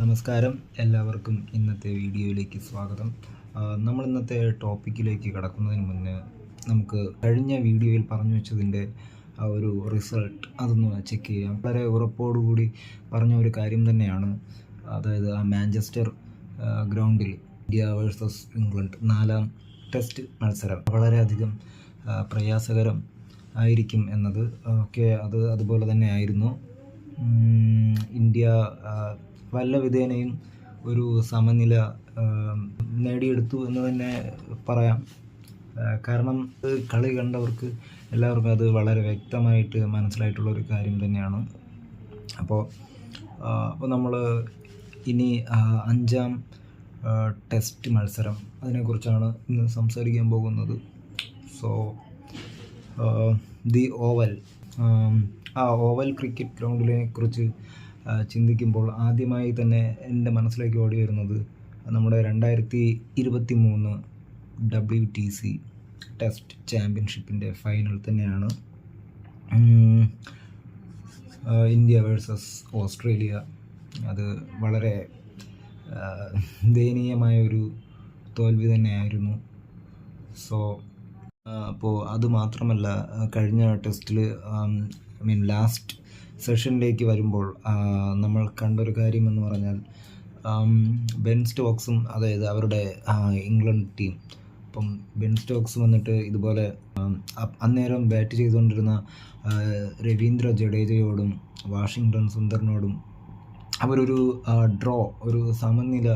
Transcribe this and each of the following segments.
നമസ്കാരം. എല്ലാവർക്കും ഇന്നത്തെ വീഡിയോയിലേക്ക് സ്വാഗതം. നമ്മൾ ഇന്നത്തെ ടോപ്പിക്കിലേക്ക് കടക്കുന്നതിന് മുന്നേ നമുക്ക് കഴിഞ്ഞ വീഡിയോയിൽ പറഞ്ഞു വെച്ചതിന്റെ ഒരു റിസൾട്ട് അതൊന്ന് ചെക്ക് ചെയ്യാം. വളരെ ഉറപ്പോടുകൂടി പറഞ്ഞ ഒരു കാര്യം തന്നെയാണ്. അതായത് ആ മാഞ്ചസ്റ്റർ ഗ്രൗണ്ടിൽ ഇന്ത്യ വേഴ്സസ് ഇംഗ്ലണ്ട് നാലാം ടെസ്റ്റ് മത്സരം വളരെയധികം പ്രയാസകരം ആയിരിക്കും എന്നത്. ഒക്കെ അത് അതുപോലെ തന്നെ ആയിരുന്നു. ഇന്ത്യ വല്ല വിധേനയും ഒരു സമനില നേടിയെടുത്തു എന്ന് തന്നെ പറയാം. കാരണം കളി കണ്ടവർക്ക് എല്ലാവർക്കും അത് വളരെ വ്യക്തമായിട്ട് മനസ്സിലായിട്ടുള്ള ഒരു കാര്യം തന്നെയാണ്. അപ്പോൾ അപ്പോൾ നമ്മൾ ഇനി അഞ്ചാം ടെസ്റ്റ് മത്സരം അതിനെക്കുറിച്ചാണ് ഇന്ന് സംസാരിക്കാൻ പോകുന്നത്. സോ ദി ഓവൽ ആ ഓവൽ ക്രിക്കറ്റ് ഗ്രൗണ്ടിനെ കുറിച്ച് ചിന്തിക്കുമ്പോൾ ആദ്യമായി തന്നെ എന്റെ മനസ്സിലേക്ക് ഓടി വരുന്നത് നമ്മുടെ രണ്ടായിരത്തി ഇരുപത്തി മൂന്ന് ഡബ്ല്യു ടി സി ടെസ്റ്റ് ചാമ്പ്യൻഷിപ്പിന്റെ ഫൈനൽ തന്നെയാണ് ഇന്ത്യ വേഴ്സസ് ഓസ്ട്രേലിയ. അത് വളരെ ദയനീയമായ ഒരു തോൽവി തന്നെയായിരുന്നു. സോ അപ്പോൾ അത് മാത്രമല്ല കഴിഞ്ഞ ടെസ്റ്റിൽ ഐ മീൻ ലാസ്റ്റ് സെഷനിലേക്ക് വരുമ്പോൾ നമ്മൾ കണ്ടൊരു കാര്യം എന്ന് പറഞ്ഞാൽ ബെൻ സ്റ്റോക്സും അതായത് അവരുടെ ഇംഗ്ലണ്ട് ടീം അപ്പം ബെൻ സ്റ്റോക്സ് വന്നിട്ട് ഇതുപോലെ അന്നേരം ബാറ്റ് ചെയ്തുകൊണ്ടിരുന്ന രവീന്ദ്ര ജഡേജയോടും വാഷിങ്ടൺ സുന്ദറിനോടും അവരൊരു ഡ്രോ ഒരു സമനില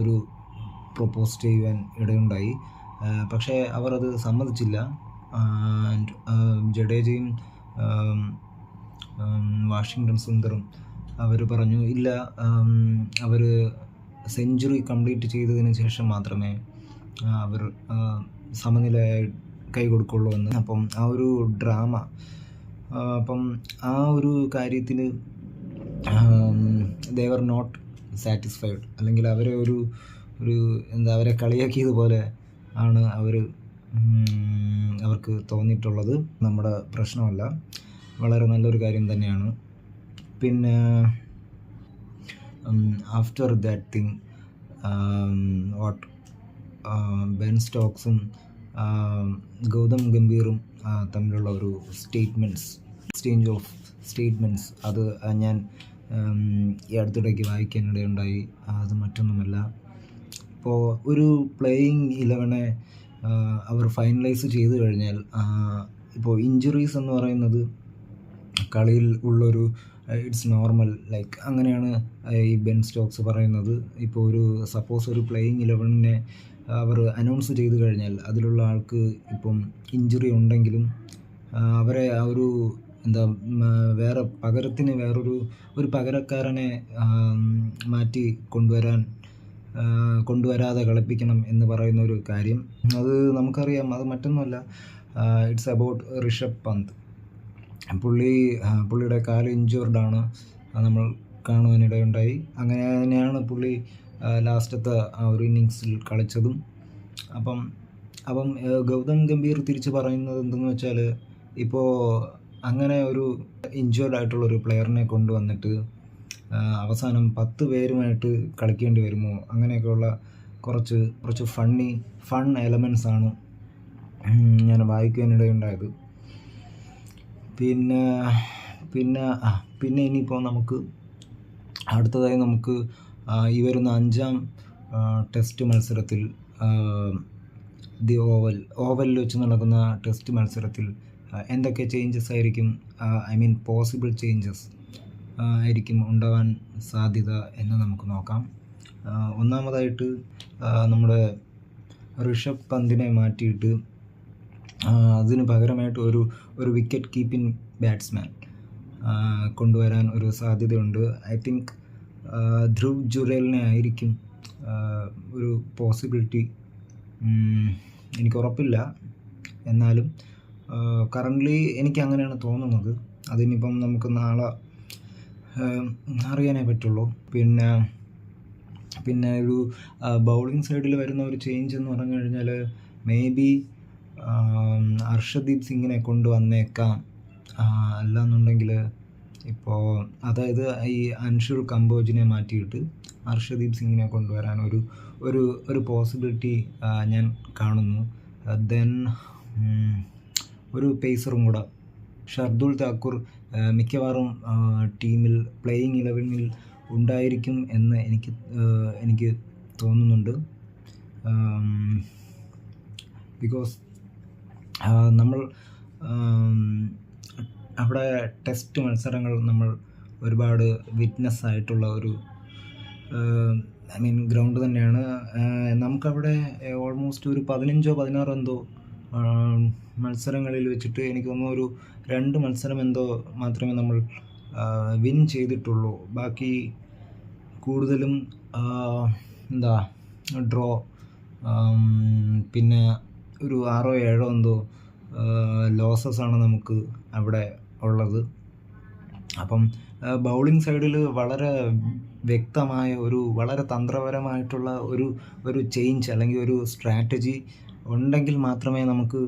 ഒരു പ്രൊപ്പോസ് ചെയ്യുവാൻ ഇടയുണ്ടായി. പക്ഷേ അവർ അത് സമ്മതിച്ചില്ല. ആൻഡ് ജഡേജയും വാഷിങ്ടൺ സുന്ദറും അവർ പറഞ്ഞു ഇല്ല അവർ സെഞ്ചുറി കംപ്ലീറ്റ് ചെയ്തതിന് ശേഷം മാത്രമേ അവർ സമനില കൈ കൊടുക്കുള്ളൂ എന്ന്. അപ്പം ആ ഒരു ഡ്രാമ അപ്പം ആ ഒരു കാര്യത്തിന് ദേവർ നോട്ട് സാറ്റിസ്ഫൈഡ് അല്ലെങ്കിൽ അവരെ ഒരു ഒരു എന്താ അവരെ കളിയാക്കിയതുപോലെ ആണ് അവർ അവർക്ക് തോന്നിയിട്ടുള്ളത് നമ്മുടെ പ്രശ്നമല്ല. വളരെ നല്ലൊരു കാര്യം തന്നെയാണ്. പിന്നെ after that thing what Ben സ്റ്റോക്സും Gautam ഗംഭീറും തമ്മിലുള്ള ഒരു സ്റ്റേറ്റ്മെന്റ്സ് എക്സ്ചേഞ്ച് ഓഫ് സ്റ്റേറ്റ്മെന്റ്സ് അത് ഞാൻ ഈ അടുത്തിടയ്ക്ക് വായിക്കാനിടയുണ്ടായി. അത് മറ്റൊന്നുമല്ല. ഇപ്പോൾ ഒരു പ്ലേയിങ് ഇലവനെ അവർ ഫൈനലൈസ് ചെയ്തു കഴിഞ്ഞാൽ ഇപ്പോൾ ഇഞ്ചുറീസ് എന്ന് പറയുന്നത് കളിയിൽ ഉള്ളൊരു ഇറ്റ്സ് നോർമൽ ലൈക്ക് അങ്ങനെയാണ് ഈ ബെൻ സ്റ്റോക്സ് പറയുന്നത്. ഇപ്പോൾ ഒരു സപ്പോസ് ഒരു പ്ലേയിങ് ഇലവനെ അവർ അനൗൺസ് ചെയ്തു കഴിഞ്ഞാൽ അതിലുള്ള ആൾക്ക് ഇപ്പം ഇഞ്ചുറി ഉണ്ടെങ്കിലും അവരെ ആ ഒരു എന്താ വേറെ പകരത്തിന് വേറൊരു ഒരു പകരക്കാരനെ മാറ്റി കൊണ്ടുവരാൻ കൊണ്ടുവരാതെ കളിപ്പിക്കണം എന്ന് പറയുന്ന ഒരു കാര്യം. അത് നമുക്കറിയാം. അത് മറ്റൊന്നുമല്ല. ഇറ്റ്സ് അബൌട്ട് ഋഷഭ് പന്ത് പുള്ളി പുള്ളിയുടെ കാൽ ഇഞ്ചുവർഡാണ് നമ്മൾ കാണുവാനിടയുണ്ടായി. അങ്ങനെ തന്നെയാണ് പുള്ളി ലാസ്റ്റത്തെ ആ ഒരു ഇന്നിങ്സിൽ കളിച്ചതും. അപ്പം അപ്പം ഗൗതം ഗംഭീർ തിരിച്ച് പറയുന്നത് എന്തെന്ന് വെച്ചാൽ ഇപ്പോൾ അങ്ങനെ ഒരു ഇഞ്ചുവേർഡ് ആയിട്ടുള്ള ഒരു പ്ലെയറിനെ കൊണ്ടുവന്നിട്ട് അവസാനം പത്ത് പേരുമായിട്ട് കളിക്കേണ്ടി വരുമോ? അങ്ങനെയൊക്കെയുള്ള കുറച്ച് കുറച്ച് ഫണ്ണി ഫൺ എലമെൻസ് ആണ് ഉം, ഞാൻ വായിക്കാനിടയുണ്ടായത് പിന്നെ പിന്നെ പിന്നെ ഇനിയിപ്പോൾ നമുക്ക് അടുത്തതായി നമുക്ക് ഈ വരുന്ന അഞ്ചാം ടെസ്റ്റ് മത്സരത്തിൽ ദി ഓവൽ ഓവലിൽ വെച്ച് നടക്കുന്ന ടെസ്റ്റ് മത്സരത്തിൽ എന്തൊക്കെ ചേഞ്ചസ് ആയിരിക്കും? ഐ മീൻ പോസിബിൾ ചേഞ്ചസ് ആയിരിക്കും ഉണ്ടാവാൻ സാധ്യത എന്ന് നമുക്ക് നോക്കാം. ഒന്നാമതായിട്ട് നമ്മുടെ ഋഷഭ് പന്തിനെ മാറ്റിയിട്ട് അതിന് പകരമായിട്ട് ഒരു ഒരു വിക്കറ്റ് കീപ്പിംഗ് ബാറ്റ്സ്മാൻ കൊണ്ടുവരാൻ ഒരു സാധ്യതയുണ്ട്. ഐ തിങ്ക് ധ്രുവ് ജുറേലിനെ ആയിരിക്കും ഒരു പോസിബിലിറ്റി എനിക്ക് ഉറപ്പില്ല. എന്നാലും കറന്റ്ലി എനിക്ക് അങ്ങനെയാണ് തോന്നുന്നത്. അതിനിപ്പം നമുക്ക് നാളെ അറിയാനേ പറ്റുള്ളൂ. പിന്നെ പിന്നെ ഒരു ബൗളിംഗ് സൈഡിൽ വരുന്ന ഒരു ചേഞ്ച് എന്ന് പറഞ്ഞു കഴിഞ്ഞാൽ മേ ബി അർഷദീപ് സിംഗിനെ കൊണ്ടുവന്നേക്കാം അല്ല അല്ലാന്നുണ്ടെങ്കിൽ ഇപ്പോൾ അതായത് ഈ അൻഷുൽ കമ്പോജിനെ മാറ്റിയിട്ട് ഹർഷദീപ് സിംഗിനെ കൊണ്ടുവരാൻ ഒരു ഒരു ഒരു പോസിബിലിറ്റി ഞാൻ കാണുന്നു. ദെൻ ഒരു പേസറും കൂടെ. ഷർദുൽ താക്കൂർ മിക്കവാറും ടീമിൽ പ്ലേയിങ് ഇലവനിൽ ഉണ്ടായിരിക്കും എന്ന് എനിക്ക് എനിക്ക് തോന്നുന്നുണ്ട്. ബിക്കോസ് നമ്മൾ അവിടെ ടെസ്റ്റ് മത്സരങ്ങൾ നമ്മൾ ഒരുപാട് വിറ്റ്നസ് ആയിട്ടുള്ള ഒരു ഐ മീൻ ഗ്രൗണ്ട് തന്നെയാണ്. നമുക്കവിടെ ഓൾമോസ്റ്റ് ഒരു പതിനഞ്ചോ പതിനാറോ എന്തോ മത്സരങ്ങളിൽ വെച്ചിട്ട് എനിക്ക് തോന്നുന്നു ഒരു രണ്ട് മത്സരം എന്തോ മാത്രമേ നമ്മൾ വിൻ ചെയ്തിട്ടുള്ളൂ. ബാക്കി കൂടുതലും എന്താ ഡ്രോ പിന്നെ ഒരു ആറോ ഏഴോ എന്തോ ലോസസ് ആണ് നമുക്ക് അവിടെ ഉള്ളത്. അപ്പം ബൗളിംഗ് സൈഡിൽ വളരെ വ്യക്തമായ ഒരു വളരെ തന്ത്രപരമായിട്ടുള്ള ഒരു ഒരു ചേഞ്ച് അല്ലെങ്കിൽ ഒരു സ്ട്രാറ്റജി ഉണ്ടെങ്കിൽ മാത്രമേ നമുക്ക്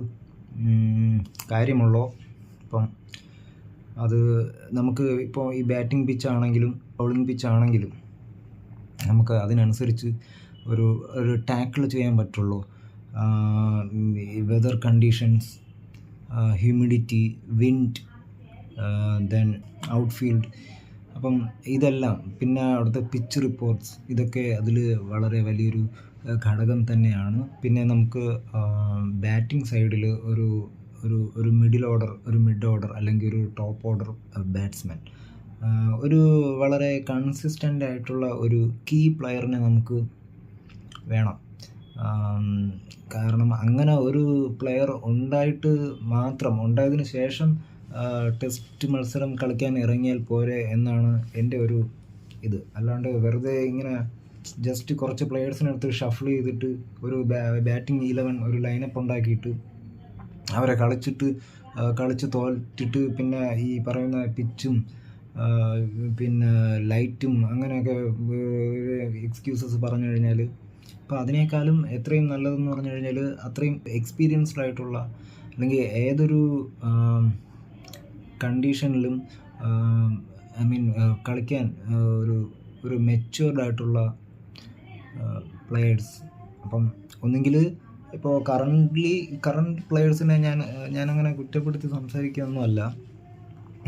കാര്യമുള്ളൂ. ഇപ്പം അത് നമുക്ക് ഇപ്പോൾ ഈ ബാറ്റിംഗ് പിച്ച് ആണെങ്കിലും ബൗളിംഗ് പിച്ച് ആണെങ്കിലും നമുക്ക് അതിനനുസരിച്ച് ഒരു ഒരു ടാക്കിൾ ചെയ്യാൻ പറ്റുള്ളൂ. Weather conditions humidity wind then outfield അപ്പം ഇതെല്ലാം പിന്നെ അവിടുത്തെ പിച്ച് റിപ്പോർട്ട്സ് ഇതൊക്കെ അതിൽ വളരെ വലിയൊരു ഘടകം തന്നെയാണ്. പിന്നെ നമുക്ക് ബാറ്റിംഗ് സൈഡിൽ ഒരു ഒരു ഒരു മിഡിൽ ഓർഡർ ഒരു മിഡ് ഓർഡർ അല്ലെങ്കിൽ ഒരു ടോപ്പ് ഓർഡർ ബാറ്റ്സ്മാൻ ഒരു വളരെ കൺസിസ്റ്റന്റ് ആയിട്ടുള്ള ഒരു കീ പ്ലെയറിനെ നമുക്ക് വേണം. കാരണം അങ്ങനെ ഒരു പ്ലെയർ ഉണ്ടായിട്ട് മാത്രം ഉണ്ടായതിനു ശേഷം ടെസ്റ്റ് മത്സരം കളിക്കാൻ ഇറങ്ങിയാൽ പോരെ എന്നാണ് എന്റെ ഒരു ഇത്. അല്ലാണ്ട് വെറുതെ ഇങ്ങനെ ജസ്റ്റ് കുറച്ച് പ്ലെയേഴ്സിനടുത്ത് ഷഫിൾ ചെയ്തിട്ട് ഒരു ബാറ്റിംഗ് ഇലവൻ ഒരു ലൈനപ്പ് ഉണ്ടാക്കിയിട്ട് അവരെ കളിച്ചിട്ട് കളിച്ച് തോറ്റിട്ട് പിന്നെ ഈ പറയുന്ന പിച്ചും പിന്നെ ലൈറ്റും അങ്ങനെയൊക്കെ എക്സ്ക്യൂസസ് പറഞ്ഞു കഴിഞ്ഞാൽ അപ്പോൾ അതിനേക്കാളും എത്രയും നല്ലതെന്ന് പറഞ്ഞു കഴിഞ്ഞാൽ അത്രയും എക്സ്പീരിയൻസ്ഡ് ആയിട്ടുള്ള അല്ലെങ്കിൽ ഏതൊരു കണ്ടീഷനിലും ഐ മീൻ കളിക്കാൻ ഒരു ഒരു മെച്യൂർഡ് ആയിട്ടുള്ള പ്ലെയേഴ്സ് അപ്പം ഒന്നുകിൽ ഇപ്പോൾ കറന്റ്ലി കറണ്ട് പ്ലെയേഴ്സിനെ ഞാൻ ഞാനങ്ങനെ കുറ്റപ്പെടുത്തി സംസാരിക്കുകയൊന്നുമല്ല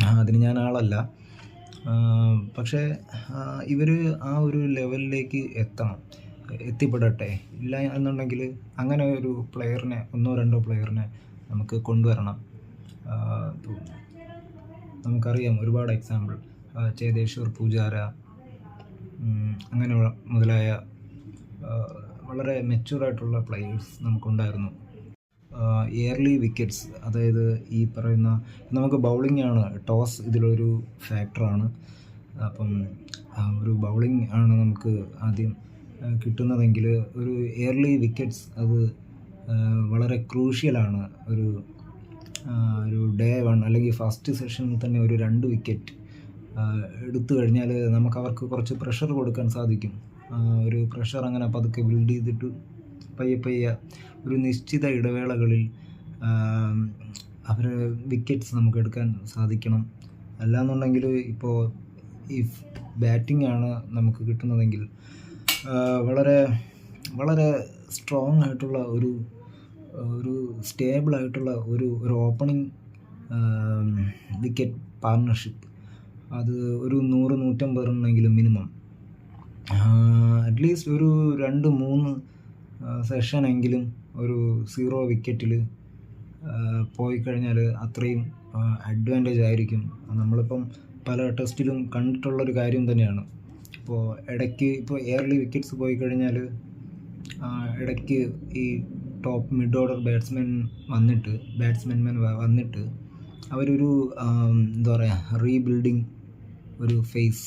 അതിന് ഞാൻ ആളല്ല. പക്ഷേ ഇവർ ആ ഒരു ലെവലിലേക്ക് എത്തണം. എത്തിപ്പെടട്ടെ. ഇല്ല എന്നുണ്ടെങ്കിൽ അങ്ങനെ ഒരു പ്ലെയറിനെ ഒന്നോ രണ്ടോ പ്ലെയറിനെ നമുക്ക് കൊണ്ടുവരണം. നമുക്കറിയാം ഒരുപാട് എക്സാമ്പിൾ ചേതേശ്വർ പൂജാര അങ്ങനെ മുതലായ വളരെ മെച്ചൂറായിട്ടുള്ള പ്ലെയേഴ്സ് നമുക്കുണ്ടായിരുന്നു. ഇയർലി വിക്കറ്റ്സ് അതായത് ഈ പറയുന്ന നമുക്ക് ബൗളിംഗ് ആണ് ടോസ് ഇതിലൊരു ഫാക്ടറാണ് അപ്പം ഒരു ബൗളിംഗ് ആണ് നമുക്ക് ആദ്യം കിട്ടുന്നതെങ്കിൽ ഒരു ഇയർലി വിക്കറ്റ്സ് അത് വളരെ ക്രൂഷ്യലാണ് ഒരു ഒരു ഡേ വൺ അല്ലെങ്കിൽ ഫസ്റ്റ് സെഷനിൽ തന്നെ ഒരു രണ്ട് വിക്കറ്റ് എടുത്തു കഴിഞ്ഞാൽ നമുക്ക് അവർക്ക് കുറച്ച് പ്രഷർ കൊടുക്കാൻ സാധിക്കും. ഒരു പ്രഷർ അങ്ങനെ പതുക്കെ ബിൽഡ് ചെയ്തിട്ട് പയ്യെ പയ്യെ ഒരു നിശ്ചിത ഇടവേളകളിൽ അവർ വിക്കറ്റ്സ് നമുക്ക് എടുക്കാൻ സാധിക്കണം. അല്ലാന്നുണ്ടെങ്കിൽ ഇപ്പോൾ ഇഫ് ബാറ്റിംഗ് ആണ് നമുക്ക് കിട്ടുന്നതെങ്കിൽ വളരെ വളരെ സ്ട്രോങ് ആയിട്ടുള്ള ഒരു ഒരു സ്റ്റേബിൾ ആയിട്ടുള്ള ഒരു ഒരു ഓപ്പണിംഗ് വിക്കറ്റ് പാർട്ണർഷിപ്പ് അത് ഒരു നൂറ് നൂറ്റമ്പത് റണ്ണെങ്കിലും മിനിമം അറ്റ്ലീസ്റ്റ് ഒരു രണ്ട് മൂന്ന് സെഷനെങ്കിലും ഒരു സീറോ വിക്കറ്റിൽ പോയി കഴിഞ്ഞാൽ അത്രയും അഡ്വാന്റേജ് ആയിരിക്കും. നമ്മളിപ്പം പല ടെസ്റ്റിലും കണ്ടിട്ടുള്ളൊരു കാര്യം തന്നെയാണ്. ഇപ്പോൾ ഇടയ്ക്ക് ഇപ്പോൾ എയർലി വിക്കറ്റ്സ് പോയി കഴിഞ്ഞാൽ ഇടയ്ക്ക് ഈ ടോപ്പ് മിഡ് ഓർഡർ ബാറ്റ്സ്മാൻ വന്നിട്ട് ബാറ്റ്സ്മാൻമാൻ വന്നിട്ട് അവരൊരു എന്താ പറയുക റീബിൽഡിങ് ഒരു ഫേസ്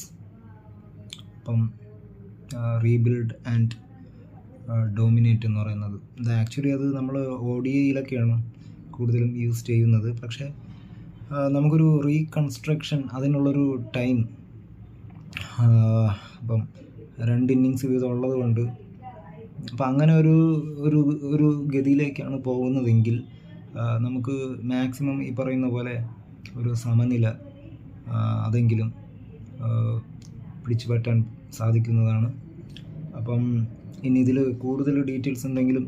അപ്പം റീബിൽഡ് ആൻഡ് ഡോമിനേറ്റ് എന്ന് പറയുന്നത്. ഇത് ആക്ച്വലി അത് നമ്മൾ ഓഡിയയിലൊക്കെയാണ് കൂടുതലും യൂസ് ചെയ്യുന്നത്. പക്ഷേ നമുക്കൊരു റീകൺസ്ട്രക്ഷൻ അതിനുള്ളൊരു ടൈം അപ്പം രണ്ട് ഇന്നിങ്സ് വീതം ഉള്ളത് കൊണ്ട് അപ്പം അങ്ങനെ ഒരു ഒരു ഒരു ഗതിയിലേക്കാണ് പോകുന്നതെങ്കിൽ നമുക്ക് മാക്സിമം ഈ പറയുന്ന പോലെ ഒരു സമനില അതെങ്കിലും പിടിച്ചു പറ്റാൻ സാധിക്കുന്നതാണ്. അപ്പം ഇനി ഇതിൽ കൂടുതൽ ഡീറ്റെയിൽസ് എന്തെങ്കിലും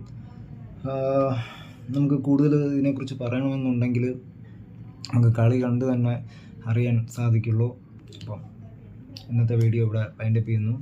നമുക്ക് കൂടുതൽ ഇതിനെക്കുറിച്ച് പറയണമെന്നുണ്ടെങ്കിൽ നമുക്ക് കളി കണ്ട് തന്നെ അറിയാൻ സാധിക്കുള്ളൂ. അപ്പം ഇന്നത്തെ വീഡിയോ ഇവിടെ വൈൻഡപ്പ് ചെയ്യുന്നു.